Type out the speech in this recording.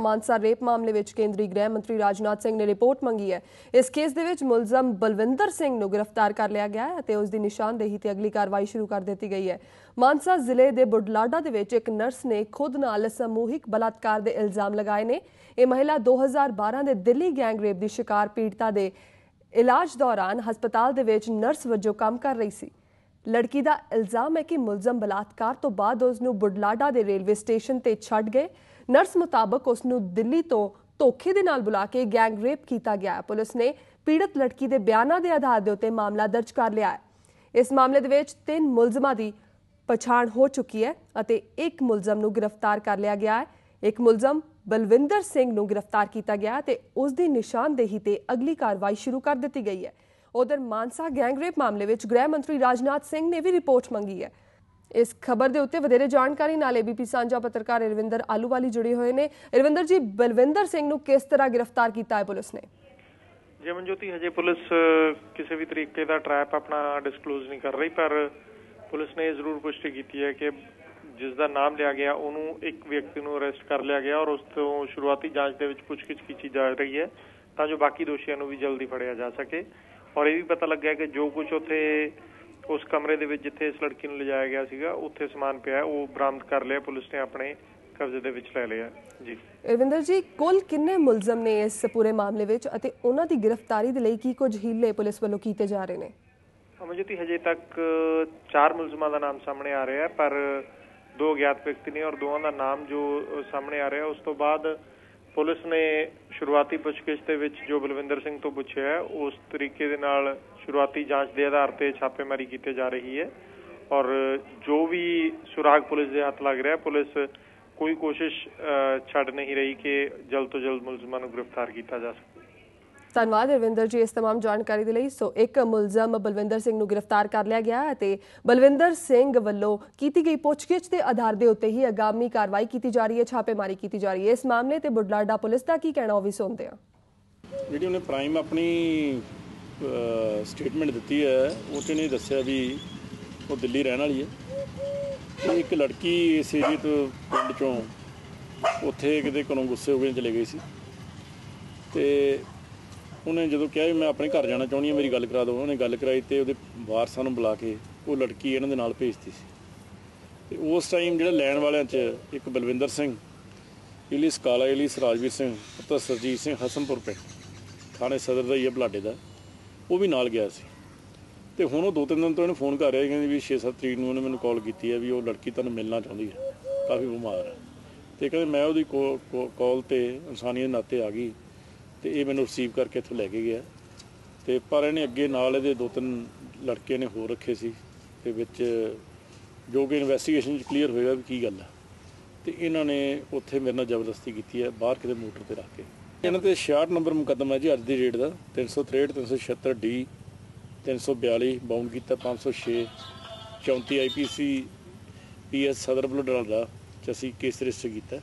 Mansa rape ਮਾਮਲੇ ਵਿੱਚ ਕੇਂਦਰੀ ਗ੍ਰਹਿ ਮੰਤਰੀ ਰਾਜਨਾਥ ਸਿੰਘ ਨੇ ਰਿਪੋਰਟ ਮੰਗੀ ਹੈ। ਇਸ ਕੇਸ ਦੇ ਵਿੱਚ ਮੁਲਜ਼ਮ ਬਲਵਿੰਦਰ ਸਿੰਘ ਨੂੰ ਗ੍ਰਿਫਤਾਰ ਕਰ ਲਿਆ ਗਿਆ ਹੈ ਅਤੇ ਉਸ ਦੀ ਨਿਸ਼ਾਨਦੇਹੀ ਤੇ ਅਗਲੀ ਕਾਰਵਾਈ ਸ਼ੁਰੂ ਕਰ ਦਿੱਤੀ ਗਈ ਹੈ। ਮਾਨਸਾ ਜ਼ਿਲ੍ਹੇ ਦੇ ਬੁਢਲਾਡਾ ਦੇ ਵਿੱਚ ਇੱਕ ਨਰਸ ਨੇ ਖੁਦ ਨਾਲ ਸਮੂਹਿਕ ਬਲਾਤਕਾਰ ਦੇ ਇਲਜ਼ਾਮ ਲਗਾਏ ਨੇ। ਇਹ ਮਹਿਲਾ 2012 ਦੇ ਦਿੱਲੀ ਗੈਂਗ ਰੇਪ ਦੀ ਸ਼ਿਕਾਰ ਪੀੜਤਾ ਦੇ ਇਲਾਜ ਦੌਰਾਨ ਹਸਪਤਾਲ ਦੇ ਵਿੱਚ ਨਰਸ ਵਜੋਂ ਕੰਮ ਕਰ ਰਹੀ ਸੀ। ਲੜਕੀ ਦਾ ਇਲਜ਼ਾਮ ਹੈ ਕਿ ਮੁਲਜ਼ਮ ਬਲਾਤਕਾਰ ਤੋਂ ਬਾਅਦ ਉਸ ਨੂੰ ਬੁਢਲਾਡਾ ਦੇ ਰੇਲਵੇ ਸਟੇਸ਼ਨ ਤੇ ਛੱਡ ਗਏ। ਨਰਸ ਮੁਤਾਬਕ ਉਸ ਨੂੰ ਦਿੱਲੀ ਤੋਂ ਧੋਖੇ ਦੇ ਨਾਲ ਬੁਲਾ ਕੇ ਗੈਂਗ ਰੇਪ ਕੀਤਾ ਗਿਆ ਹੈ। ਪੁਲਿਸ ਨੇ ਪੀੜਤ ਲੜਕੀ ਦੇ ਬਿਆਨਾਂ ਦੇ ਆਧਾਰ ਦੇ ਉੱਤੇ ਮਾਮਲਾ ਦਰਜ ਕਰ ਲਿਆ ਹੈ। ਇਸ ਮਾਮਲੇ ਦੇ ਵਿੱਚ ਤਿੰਨ ਮੁਲਜ਼ਮਾਂ ਦੀ ਪਛਾਣ ਹੋ ਚੁੱਕੀ ਹੈ ਅਤੇ ਇੱਕ ਮੁਲਜ਼ਮ ਨੂੰ ਗ੍ਰਿਫਤਾਰ ਕਰ ਲਿਆ ਗਿਆ ਹੈ। ਇੱਕ ਮੁਲਜ਼ਮ ਬਲਵਿੰਦਰ ਸਿੰਘ ਨੂੰ ਗ੍ਰਿਫਤਾਰ ਕੀਤਾ ਗਿਆ ਹੈ ਤੇ ਉਸ ਦੀ ਨਿਸ਼ਾਨਦੇਹੀ ਤੇ ਅਗਲੀ ਕਾਰਵਾਈ ਸ਼ੁਰੂ ਕਰ ਦਿੱਤੀ ਗਈ ਹੈ। ਉਧਰ ਮਾਨਸਾ ਗੈਂਗ ਰੇਪ ਮਾਮਲੇ ਵਿੱਚ ਗ੍ਰਹਿ ਮੰਤਰੀ ਰਾਜਨਾਥ ਸਿੰਘ ਨੇ ਵੀ ਰਿਪੋਰਟ ਮੰਗੀ ਹੈ। ਇਸ ਖਬਰ ਦੇ ਉੱਤੇ ਵਧੇਰੇ ਜਾਣਕਾਰੀ ਨਾਲ ਏਬੀਪੀ ਸਾਂਝਾ ਪੱਤਰਕਾਰ ਰਵਿੰਦਰ ਆਲੂਵਾਲੀ ਜੁੜੇ ਹੋਏ ਨੇ। ਰਵਿੰਦਰ ਜੀ, ਬਲਵਿੰਦਰ ਸਿੰਘ ਨੂੰ ਕਿਸ ਤਰ੍ਹਾਂ ਗ੍ਰਿਫਤਾਰ ਕੀਤਾ ਹੈ ਪੁਲਿਸ ਨੇ? ਜੇ ਹਜੇ ਪੁਲਿਸ ਕਿਸੇ ਵੀ ਤਰੀਕੇ ਦਾ ਟਰੈਪ ਆਪਣਾ ਡਿਸਕਲੋਜ਼ ਨਹੀਂ ਕਰ ਰਹੀ, ਪਰ ਪੁਲਿਸ ਨੇ ਜ਼ਰੂਰ ਪੁਸ਼ਟੀ ਕੀਤੀ ਹੈ ਕਿ ਜਿਸ ਦਾ ਨਾਮ ਲਿਆ ਗਿਆ, ਉਹਨੂੰ ਇੱਕ ਵਿਅਕਤੀ ਨੂੰ ਅਰੈਸਟ ਕਰ ਲਿਆ ਗਿਆ ਔਰ ਉਸ ਤੋਂ ਸ਼ੁਰੂਆਤੀ ਜਾਂਚ ਦੇ ਵਿੱਚ ਪੁੱਛਗਿੱਛ ਕੀਤੀ ਜਾ ਰਹੀ ਹੈ ਤਾਂ ਜੋ ਬਾਕੀ ਦੋਸ਼ੀਆਂ ਨੂੰ ਵੀ ਜਲਦੀ ਫੜਿਆ ਜਾ ਸਕੇ। ਔਰ ਇਹ ਵੀ ਪਤਾ ਲੱਗਿਆ ਕਿ ਜੋ ਕੁਝ ਉੱਥੇ ਉਸ ਕਮਰੇ ਦੇ ਵਿੱਚ ਜਿੱਥੇ ਇਸ ਲੜਕੀ ਨੂੰ ਲਿਜਾਇਆ ਗਿਆ ਸੀਗਾ ਉੱਥੇ ਸਮਾਨ ਪਿਆ ਉਹ ਬਰਾਮਦ ਕਰ ਲਿਆ ਪੁਲਿਸ ਨੇ ਆਪਣੇ ਕਬਜ਼ੇ ਦੇ ਵਿੱਚ ਲੈ ਲਿਆ। ਜੀ। ਰਵਿੰਦਰ ਜੀ ਕੁੱਲ ਕਿੰਨੇ ਮੁਲਜ਼ਮ ਨੇ ਇਸ ਪੂਰੇ ਮਾਮਲੇ ਵਿੱਚ ਅਤੇ ਉਹਨਾਂ ਦੀ ਗ੍ਰਿਫਤਾਰੀ ਦੇ ਲਈ ਕੀ ਕੁਝ ਹੀਲੇ ਪੁਲਿਸ ਵੱਲੋਂ ਕੀਤੇ ਜਾ ਰਹੇ ਨੇ? ਅਮਰਜੋਤੀ ਹਜੇ ਤੱਕ ਚਾਰ ਮੁਲਜ਼ਮਾਂ ਦਾ ਨਾਮ ਸਾਹਮਣੇ ਆ ਰਿਹਾ ਹੈ ਪਰ ਦੋ ਗਿਆਤ ਵਿਅਕਤੀ ਨੇ ਔਰ ਦੋਵਾਂ ਦਾ ਨਾਮ ਜੋ ਸਾਹਮਣੇ ਆ ਰਿਹਾ ਉਸ ਤੋਂ ਬਾਅਦ ਪੁਲਿਸ ਨੇ ਸ਼ੁਰੂਆਤੀ ਪੁੱਛਗਿੱਛ ਦੇ ਵਿੱਚ ਜੋ ਬਲਵਿੰਦਰ ਸਿੰਘ ਤੋਂ ਪੁੱਛਿਆ ਹੈ, ਉਸ ਤਰੀਕੇ ਦੇ ਨਾਲ ਸ਼ੁਰੂਆਤੀ ਜਾਂਚ ਦੇ ਆਧਾਰ ਤੇ ਛਾਪੇਮਾਰੀ ਕੀਤੀ ਜਾ ਰਹੀ ਹੈ। ਔਰ ਜੋ ਵੀ ਸੁਰਾਗ ਪੁਲਿਸ ਦੇ ਹੱਥ ਲੱਗ ਰਿਹਾ ਪੁਲਿਸ ਕੋਈ ਕੋਸ਼ਿਸ਼ ਛੱਡ ਨਹੀਂ ਰਹੀ ਕਿ ਜਲਦ ਤੋਂ ਜਲਦ ਮੁਲਜ਼ਮਾਂ ਨੂੰ ਗ੍ਰਿਫਤਾਰ ਕੀਤਾ ਜਾ ਸਕੇ। ਧੰਨਵਾਦ ਰਵਿੰਦਰ ਜੀ ਇਸ तमाम ਜਾਣਕਾਰੀ ਦੇ ਲਈ ਸੋ ਇੱਕ ਮੁਲਜ਼ਮ ਬਲਵਿੰਦਰ ਸਿੰਘ ਨੂੰ ਗ੍ਰਿਫਤਾਰ ਕਰ ਲਿਆ ਗਿਆ ਹੈ ਅਤੇ ਬਲਵਿੰਦਰ ਸਿੰਘ ਵੱਲੋਂ ਕੀਤੀ ਗਈ ਪੁੱਛਗਿੱਛ ਦੇ ਆਧਾਰ ਦੇ ਉੱਤੇ ਹੀ ਆਗਾਮੀ ਕਾਰਵਾਈ ਕੀਤੀ ਜਾ ਰਹੀ ਹੈ ਛਾਪੇਮਾਰੀ ਕੀਤੀ ਜਾ ਰਹੀ ਹੈ ਇਸ ਮਾਮਲੇ ਤੇ ਬੁਢਲਾਡਾ ਪੁਲਿਸ ਦਾ ਕੀ ਕਹਿਣਾ ਉਹ ਵੀ ਸੁਣਦੇ ਹਾਂ ਜਿਹੜੀ ਉਹਨੇ ਪ੍ਰਾਈਮ ਆਪਣੀ ਸਟੇਟਮੈਂਟ ਦਿੱਤੀ ਹੈ ਉਹ 'ਚ ਨੇ ਦੱਸਿਆ ਵੀ ਉਹ ਦਿੱਲੀ ਰਹਿਣ ਵਾਲੀ ਹੈ ਤੇ ਇੱਕ ਲੜਕੀ ਇਸ ਏਰੀਏ ਤੋਂ ਪਿੰਡ ਚੋਂ ਉੱਥੇ ਕਿਤੇ ਕੋਲੋਂ ਗੁੱਸੇ ਹੋ ਕੇ ਚਲੇ ਗਈ ਸੀ ਤੇ ਉਹਨੇ ਜਦੋਂ ਕਿਹਾ ਵੀ ਮੈਂ ਆਪਣੇ ਘਰ ਜਾਣਾ ਚਾਹੁੰਦੀ ਹਾਂ ਮੇਰੀ ਗੱਲ ਕਰਾ ਦਿਓ। ਉਹਨੇ ਗੱਲ ਕਰਾਈ ਤੇ ਉਹਦੇ ਵਾਰਸਾਂ ਨੂੰ ਬੁਲਾ ਕੇ ਉਹ ਲੜਕੀ ਇਹਨਾਂ ਦੇ ਨਾਲ ਭੇਜਤੀ ਸੀ। ਤੇ ਉਸ ਟਾਈਮ ਜਿਹੜਾ ਲੈਣ ਵਾਲਿਆਂ 'ਚ ਇੱਕ ਬਲਵਿੰਦਰ ਸਿੰਘ ਇਲੀਸ ਕਾਲਾ ਇਲੀਸ ਰਾਜਵੀਰ ਸਿੰਘ ਅਤੇ ਸਰਜੀਤ ਸਿੰਘ ਹਸਨਪੁਰ ਪਿੰਡ ਥਾਣੇ ਸਦਰ ਦਾ ਹੀ ਹੈ ਬਲਾਡੇ ਦਾ ਉਹ ਵੀ ਨਾਲ ਗਿਆ ਸੀ। ਤੇ ਹੁਣ ਉਹ ਦੋ ਤਿੰਨ ਦਿਨ ਤੋਂ ਇਹਨੂੰ ਫੋਨ ਕਰ ਰਿਹਾ ਸੀ, ਕਹਿੰਦੀ ਵੀ 6-7 ਤਰੀਕ ਨੂੰ ਉਹਨੇ ਮੈਨੂੰ ਕਾਲ ਕੀਤੀ ਹੈ ਵੀ ਉਹ ਲੜਕੀ ਤੁਹਾਨੂੰ ਮਿਲਣਾ ਚਾਹੁੰਦੀ ਹੈ ਕਾਫੀ ਬਿਮਾਰ ਹੈ ਤੇ ਕਹਿੰਦੇ ਮੈਂ ਉਹਦੀ ਕਾਲ ਤੇ ਇਨਸਾਨੀਅਤ ਨਾਤੇ ਆ ਗਈ। ਤੇ ਇਹ ਮੈਨੂੰ ਰਿਸੀਵ ਕਰਕੇ ਇੱਥੋਂ ਲੈ ਕੇ ਗਿਆ। ਤੇ ਪਰ ਇਹਨੇ ਅੱਗੇ ਨਾਲ ਇਹਦੇ ਦੋ ਤਿੰਨ ਲੜਕੇ ਨੇ ਹੋਰ ਰੱਖੇ ਸੀ, ਤੇ ਵਿੱਚ ਜੋ ਕਿ ਇਨਵੈਸਟੀਗੇਸ਼ਨ ਚ ਕਲੀਅਰ ਹੋਏਗਾ ਵੀ ਕੀ ਗੱਲ ਹੈ ਤੇ ਇਹਨਾਂ ਨੇ ਉੱਥੇ ਮੇਰੇ ਨਾਲ ਜ਼ਬਰਦਸਤੀ ਕੀਤੀ ਹੈ ਬਾਹਰ ਕਿਤੇ ਮੋਟਰ ਤੇ ਰੱਖ ਕੇ। ਇਹਨਾਂ ਤੇ 66 ਨੰਬਰ ਮੁਕੱਦਮਾ ਜੀ, ਅੱਜ ਦੀ ਡੇਟ ਦਾ 363 376 ਡੀ 342 ਬਾਉਂਡ ਕੀਤਾ 506 34 ਆਈਪੀਸੀ ਪੀਐਸ ਸਦਰ ਬਲੋਡਰ ਚ ਅਸੀਂ ਕੇਸ ਰਜਿਸਟਰ ਕੀਤਾ।